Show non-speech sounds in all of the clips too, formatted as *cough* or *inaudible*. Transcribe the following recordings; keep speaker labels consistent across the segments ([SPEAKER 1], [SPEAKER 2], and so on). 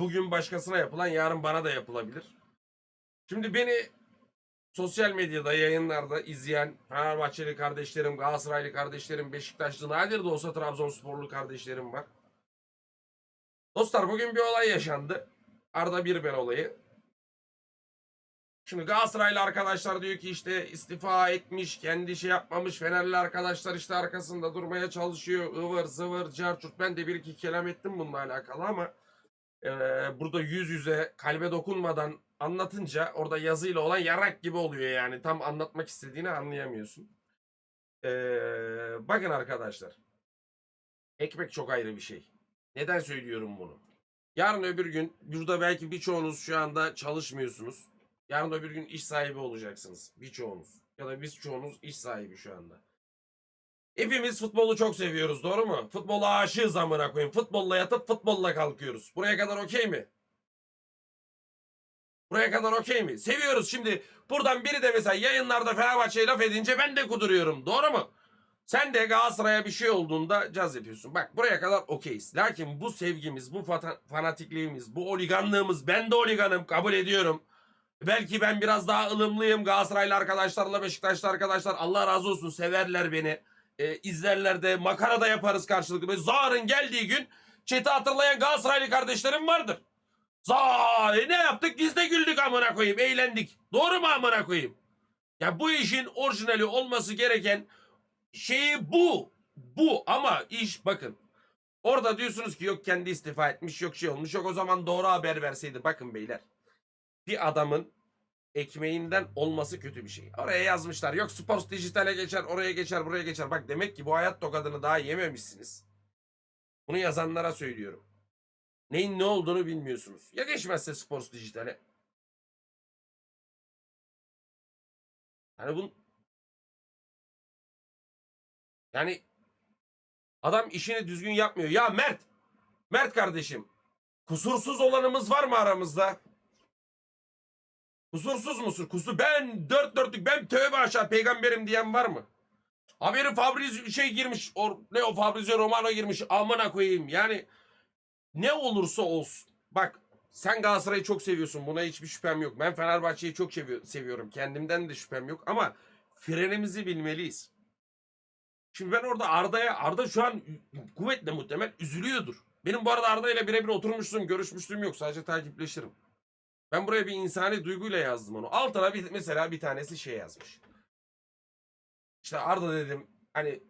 [SPEAKER 1] bugün başkasına yapılan yarın bana da yapılabilir. Şimdi beni sosyal medyada yayınlarda izleyen Fenerbahçeli kardeşlerim, Galatasaraylı kardeşlerim, Beşiktaşlı nadir de olsa Trabzonsporlu kardeşlerim var. Dostlar bugün bir olay yaşandı. Arda Birben olayı. Şimdi Galatasaraylı arkadaşlar diyor ki işte istifa etmiş, kendi şey yapmamış. Fenerli arkadaşlar işte arkasında durmaya çalışıyor. ıvır zıvır carçurt. Ben de bir iki kelam ettim bununla alakalı ama eee, burada yüz yüze kalbe dokunmadan anlatınca orada yazıyla olan yarak gibi oluyor yani. Tam anlatmak istediğini anlayamıyorsun. Eee, bakın arkadaşlar. Ekmek çok ayrı bir şey. Neden söylüyorum bunu? Yarın öbür gün burada belki birçoğunuz şu anda çalışmıyorsunuz. Yarın öbür gün iş sahibi olacaksınız. Birçoğunuz. Ya da biz çoğunuz iş sahibi şu anda. Hepimiz futbolu çok seviyoruz doğru mu? Futbola aşığız amına koyayım. Futbolla yatıp futbolla kalkıyoruz. Buraya kadar okey mi? Buraya kadar okey mi? Seviyoruz şimdi. Buradan biri de mesela yayınlarda Fenerbahçe'ye laf edince ben de kuduruyorum. Doğru mu? Sen de Galatasaray'a bir şey olduğunda caz yapıyorsun. Bak buraya kadar okeyiz. Lakin bu sevgimiz, bu fanatikliğimiz, bu oliganlığımız ben de oliganım kabul ediyorum. Belki ben biraz daha ılımlıyım. Galatasaraylı arkadaşlarla Beşiktaşlı arkadaşlar Allah razı olsun severler beni. Ee, izlerler de makara da yaparız karşılıklı. Böyle Zahar'ın geldiği gün chat'i hatırlayan Galatasaraylı kardeşlerim vardır. Zaa e ne yaptık? Biz de güldük amına koyayım. Eğlendik. Doğru mu amına koyayım? Ya bu işin orijinali olması gereken şeyi bu. Bu ama iş bakın. Orada diyorsunuz ki yok kendi istifa etmiş yok şey olmuş yok o zaman doğru haber verseydi. Bakın beyler bir adamın ekmeğinden olması kötü bir şey. Oraya yazmışlar. Yok Sports dijitale geçer, oraya geçer, buraya geçer. Bak demek ki bu hayat tokadını daha yememişsiniz. Bunu yazanlara söylüyorum. Neyin ne olduğunu bilmiyorsunuz. Ya geçmezse Sports dijitale? Hani bu yani adam işini düzgün yapmıyor. Ya Mert, Mert kardeşim, kusursuz olanımız var mı aramızda? Kusursuz musun? Kusur. Ben dört dörtlük ben tövbe aşağı peygamberim diyen var mı? Haberi Fabriz şey girmiş. O, ne o Fabrizio Romano girmiş. Amına koyayım. Yani ne olursa olsun. Bak sen Galatasaray'ı çok seviyorsun. Buna hiçbir şüphem yok. Ben Fenerbahçe'yi çok seviyor- seviyorum. Kendimden de şüphem yok. Ama frenimizi bilmeliyiz. Şimdi ben orada Arda'ya, Arda şu an kuvvetle muhtemel üzülüyordur. Benim bu arada Arda ile birebir oturmuşluğum, görüşmüşlüğüm yok. Sadece takipleşirim. Ben buraya bir insani duyguyla yazdım onu. Altına bir, mesela bir tanesi şey yazmış. İşte Arda dedim hani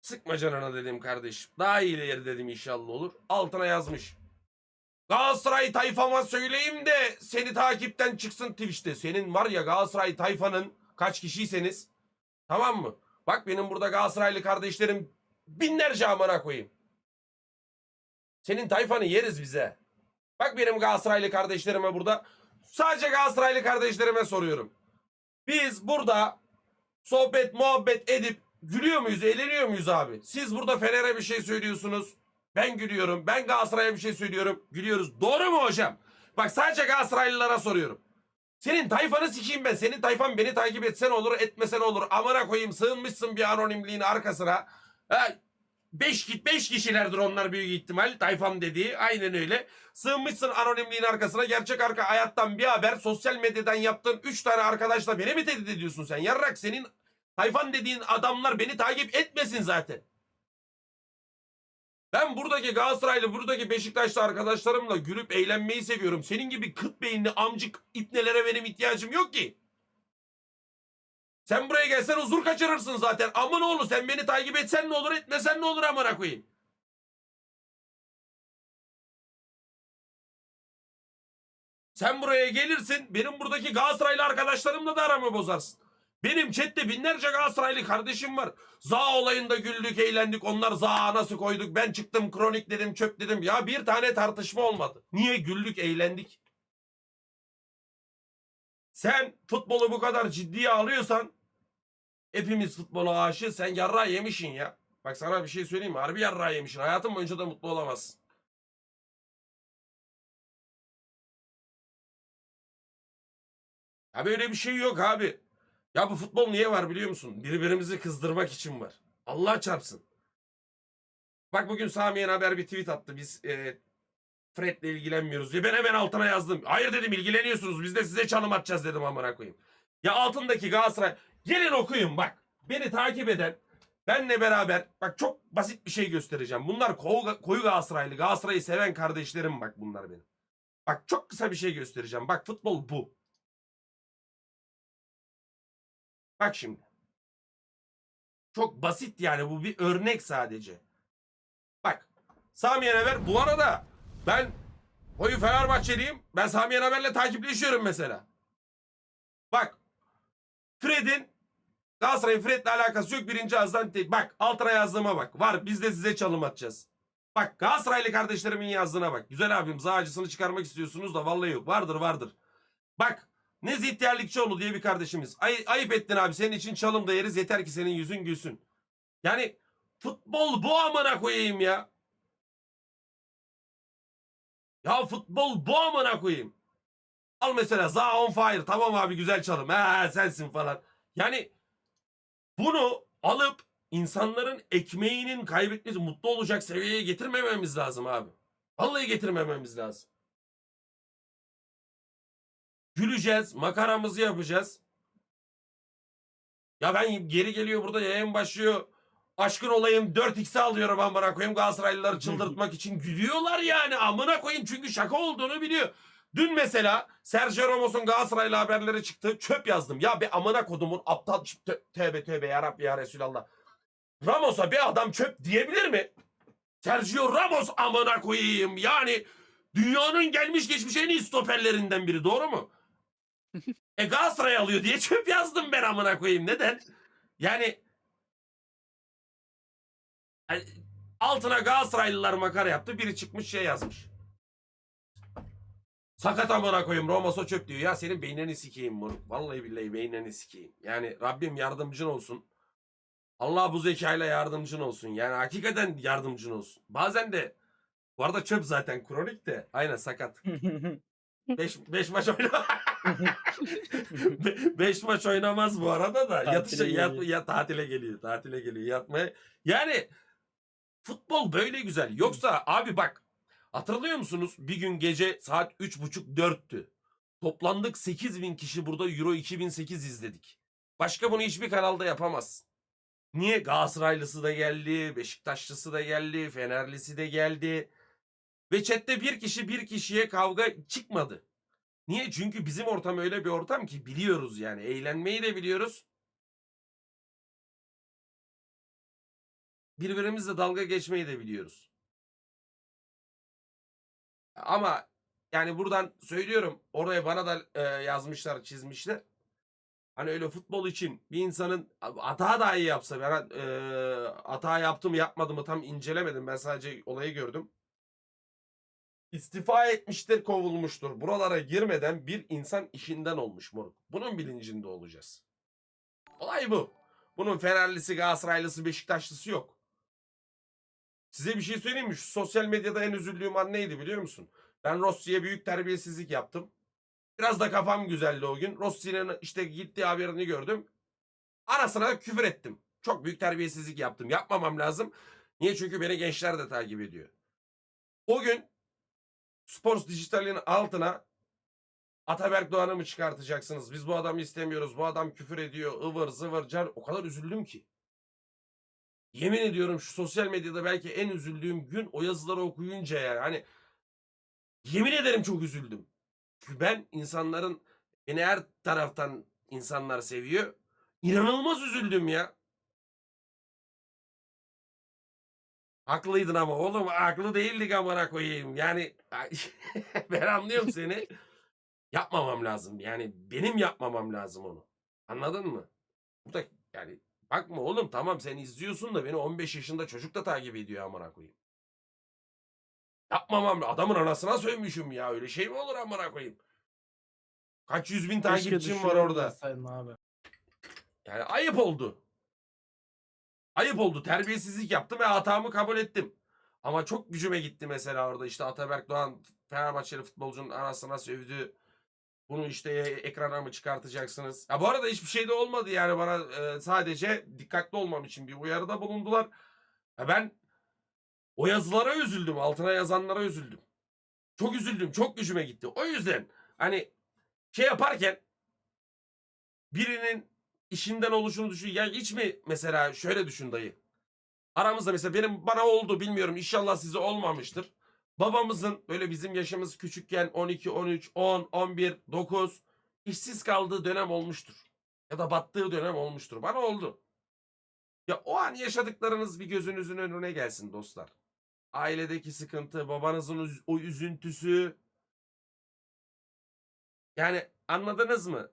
[SPEAKER 1] sıkma canına dedim kardeşim. Daha iyileri dedim inşallah olur. Altına yazmış. Galatasaray tayfama söyleyeyim de seni takipten çıksın Twitch'te. Senin var ya Galatasaray tayfanın kaç kişiyseniz tamam mı? Bak benim burada Galatasaraylı kardeşlerim binlerce amına koyayım. Senin tayfanı yeriz bize. Bak benim Galatasaraylı kardeşlerime burada Sadece Galatasaraylı kardeşlerime soruyorum. Biz burada sohbet muhabbet edip gülüyor muyuz, eğleniyor muyuz abi? Siz burada Fener'e bir şey söylüyorsunuz. Ben gülüyorum. Ben Galatasaray'a bir şey söylüyorum. Gülüyoruz. Doğru mu hocam? Bak sadece Galatasaraylılara soruyorum. Senin tayfanı sikeyim ben. Senin tayfan beni takip etsen olur, etmesen olur. Amına koyayım sığınmışsın bir anonimliğin arkasına. He, 5 beş kişilerdir onlar büyük ihtimal. Tayfam dediği aynen öyle. Sığınmışsın anonimliğin arkasına gerçek arka hayattan bir haber. Sosyal medyadan yaptığın 3 tane arkadaşla beni mi tehdit ediyorsun sen? Yarrak senin tayfan dediğin adamlar beni takip etmesin zaten. Ben buradaki Galatasaraylı, buradaki Beşiktaşlı arkadaşlarımla gülüp eğlenmeyi seviyorum. Senin gibi kıt beyinli amcık ipnelere benim ihtiyacım yok ki. Sen buraya gelsen huzur kaçırırsın zaten. Aman oğlu sen beni takip etsen ne olur etmesen ne olur amına koyayım. Sen buraya gelirsin benim buradaki Galatasaraylı arkadaşlarımla da aramı bozarsın. Benim chatte binlerce Galatasaraylı kardeşim var. Za olayında güldük eğlendik onlar za nasıl koyduk ben çıktım kronik dedim çöp dedim. Ya bir tane tartışma olmadı. Niye güldük eğlendik? Sen futbolu bu kadar ciddiye alıyorsan hepimiz futbola aşığı sen yarra yemişsin ya. Bak sana bir şey söyleyeyim mi? Harbi yarra yemişsin. Hayatın boyunca da mutlu olamazsın. Ya böyle bir şey yok abi. Ya bu futbol niye var biliyor musun? Birbirimizi kızdırmak için var. Allah çarpsın. Bak bugün Samiyen Haber bir tweet attı. Biz e, Fred'le ilgilenmiyoruz diye. Ben hemen altına yazdım. Hayır dedim ilgileniyorsunuz. Biz de size çalım atacağız dedim amına koyayım. Ya altındaki Galatasaray. Gelin okuyun bak. Beni takip eden benle beraber bak çok basit bir şey göstereceğim. Bunlar koyu, koyu Galatasaraylı. Galatasaray'ı seven kardeşlerim bak bunlar benim. Bak çok kısa bir şey göstereceğim. Bak futbol bu. Bak şimdi. Çok basit yani bu bir örnek sadece. Bak. Sami Yenever bu arada ben koyu Fenerbahçeliyim. Ben Sami Yenever'le takipleşiyorum mesela. Bak. Fred'in Galatasaray'ın Fred'le alakası yok. Birinci ağızdan değil. Bak altına yazdığıma bak. Var biz de size çalım atacağız. Bak Galatasaraylı kardeşlerimin yazdığına bak. Güzel abim acısını çıkarmak istiyorsunuz da vallahi yok. Vardır vardır. Bak Nezih Yerlikçioğlu diye bir kardeşimiz. Ay, ayıp ettin abi senin için çalım da yeriz yeter ki senin yüzün gülsün. Yani futbol bu amına koyayım ya. Ya futbol bu amına koyayım. Al mesela Za on fire. Tamam abi güzel çalım. Ha sensin falan. Yani bunu alıp insanların ekmeğinin kaybetmesi, mutlu olacak seviyeye getirmememiz lazım abi. Vallahi getirmememiz lazım. Güleceğiz, makaramızı yapacağız. Ya ben geri geliyor burada yayın başlıyor. Aşkın olayım 4x'e alıyorum amına koyayım Galatasaraylıları çıldırtmak için gülüyorlar yani amına koyayım çünkü şaka olduğunu biliyor. Dün mesela Sergio Ramos'un Galatasaraylı haberleri çıktı. Çöp yazdım. Ya be amına kodumun aptal tö- tövbe tövbe ya Rabbi ya Resulallah. Ramos'a bir adam çöp diyebilir mi? Sergio Ramos amına koyayım. Yani dünyanın gelmiş geçmiş en iyi stoperlerinden biri doğru mu? e Galatasaray alıyor diye çöp yazdım ben amına koyayım. Neden? Yani yani altına Galatasaraylılar makara yaptı. Biri çıkmış şey yazmış. Sakat amına koyayım o çöp diyor. Ya senin beynini sikeyim moruk. Vallahi billahi beynini sikeyim. Yani Rabbim yardımcın olsun. Allah bu zekayla yardımcın olsun. Yani hakikaten yardımcın olsun. Bazen de bu arada çöp zaten kronik de. Aynen sakat. *laughs* 5 5 maç oyna. *laughs* 5 maç oynamaz bu arada da. Yatışa, yat, ya, tatile geliyor. Tatile geliyor. Yatmaya. Yani futbol böyle güzel. Yoksa abi bak hatırlıyor musunuz? Bir gün gece saat 3.30-4'tü. Toplandık 8 bin kişi burada Euro 2008 izledik. Başka bunu hiçbir kanalda yapamaz. Niye? Galatasaraylısı da geldi, Beşiktaşlısı da geldi, Fenerlisi de geldi. Ve chatte bir kişi bir kişiye kavga çıkmadı. Niye? Çünkü bizim ortam öyle bir ortam ki biliyoruz yani. Eğlenmeyi de biliyoruz. Birbirimizle dalga geçmeyi de biliyoruz. Ama yani buradan söylüyorum oraya bana da e, yazmışlar çizmişler. Hani öyle futbol için bir insanın hata dahi yapsa ben e, hata yaptım mı yapmadım mı tam incelemedim. Ben sadece olayı gördüm. İstifa etmiştir, kovulmuştur. Buralara girmeden bir insan işinden olmuş moruk. Bunun bilincinde olacağız. Olay bu. Bunun Fenerlisi, Galatasaraylısı, Beşiktaşlısı yok. Size bir şey söyleyeyim mi? Şu sosyal medyada en üzüldüğüm an neydi biliyor musun? Ben Rossi'ye büyük terbiyesizlik yaptım. Biraz da kafam güzeldi o gün. Rossi'nin işte gittiği haberini gördüm. Arasına küfür ettim. Çok büyük terbiyesizlik yaptım. Yapmamam lazım. Niye? Çünkü beni gençler de takip ediyor. O gün Sports Dijital'in altına Ataberk Doğan'ı mı çıkartacaksınız? Biz bu adamı istemiyoruz. Bu adam küfür ediyor. ıvır zıvır car. O kadar üzüldüm ki. Yemin ediyorum şu sosyal medyada belki en üzüldüğüm gün o yazıları okuyunca yani. Hani yemin ederim çok üzüldüm. Çünkü ben insanların beni her taraftan insanlar seviyor. İnanılmaz üzüldüm ya. Haklıydın ama oğlum haklı değildik amına koyayım. Yani *laughs* ben anlıyorum seni. Yapmamam lazım. Yani benim yapmamam lazım onu. Anladın mı? Burada yani bakma oğlum tamam sen izliyorsun da beni 15 yaşında çocuk da takip ediyor amına koyayım. Yapmamam adamın anasına sövmüşüm ya öyle şey mi olur amına koyayım? Kaç yüz bin takipçim var orada.
[SPEAKER 2] abi.
[SPEAKER 1] Yani ayıp oldu. Ayıp oldu. Terbiyesizlik yaptım ve hatamı kabul ettim. Ama çok gücüme gitti mesela orada işte Ataberk Doğan Fenerbahçeli futbolcunun anasına sövdü. Bunu işte ekrana mı çıkartacaksınız? Ya bu arada hiçbir şey de olmadı yani bana e, sadece dikkatli olmam için bir uyarıda bulundular. Ya ben o yazılara üzüldüm. Altına yazanlara üzüldüm. Çok üzüldüm. Çok gücüme gitti. O yüzden hani şey yaparken birinin işinden oluşunu düşün. Ya hiç mi mesela şöyle düşün dayı. Aramızda mesela benim bana oldu bilmiyorum inşallah size olmamıştır. Babamızın böyle bizim yaşımız küçükken 12, 13, 10, 11, 9 işsiz kaldığı dönem olmuştur. Ya da battığı dönem olmuştur. Bana oldu. Ya o an yaşadıklarınız bir gözünüzün önüne gelsin dostlar. Ailedeki sıkıntı, babanızın o üzüntüsü. Yani anladınız mı?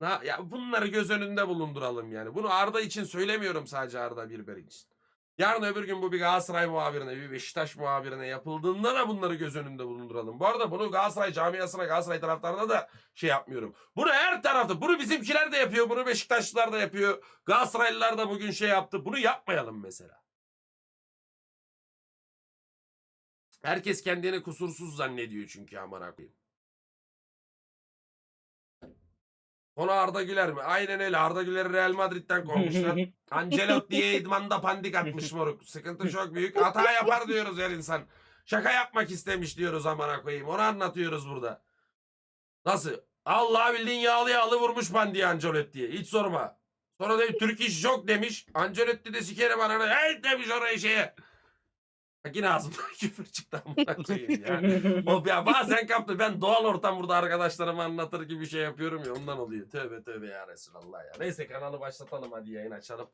[SPEAKER 1] Ya bunları göz önünde bulunduralım yani. Bunu Arda için söylemiyorum sadece Arda Birber için. Yarın öbür gün bu bir Galatasaray muhabirine, bir Beşiktaş muhabirine yapıldığında da bunları göz önünde bulunduralım. Bu arada bunu Galatasaray camiasına, Galatasaray taraftarına da şey yapmıyorum. Bunu her tarafta, bunu bizimkiler de yapıyor, bunu Beşiktaşlılar da yapıyor. Galatasaraylılar da bugün şey yaptı. Bunu yapmayalım mesela. Herkes kendini kusursuz zannediyor çünkü amına koyayım. Konu Arda Güler mi? Aynen öyle. Arda Güler'i Real Madrid'den kovmuşlar. *laughs* Ancelotti'ye idmanda pandik atmış moruk. Sıkıntı çok büyük. Hata yapar diyoruz her insan. Şaka yapmak istemiş diyoruz amına koyayım. Onu anlatıyoruz burada. Nasıl? Allah bildiğin yağlı yağlı vurmuş pandiye Ancelotti'ye. Hiç sorma. Sonra da Türk iş yok demiş. Ancelotti de sikerim ananı. Hey demiş oraya şeye. Bak yine ağzımdan *laughs* küfür çıktı amına koyayım ya. *laughs* O ya bazen kaptı. Ben doğal ortam burada arkadaşlarıma anlatır gibi şey yapıyorum ya ondan oluyor. Tövbe tövbe ya Resulallah ya. Neyse kanalı başlatalım hadi yayın açalım.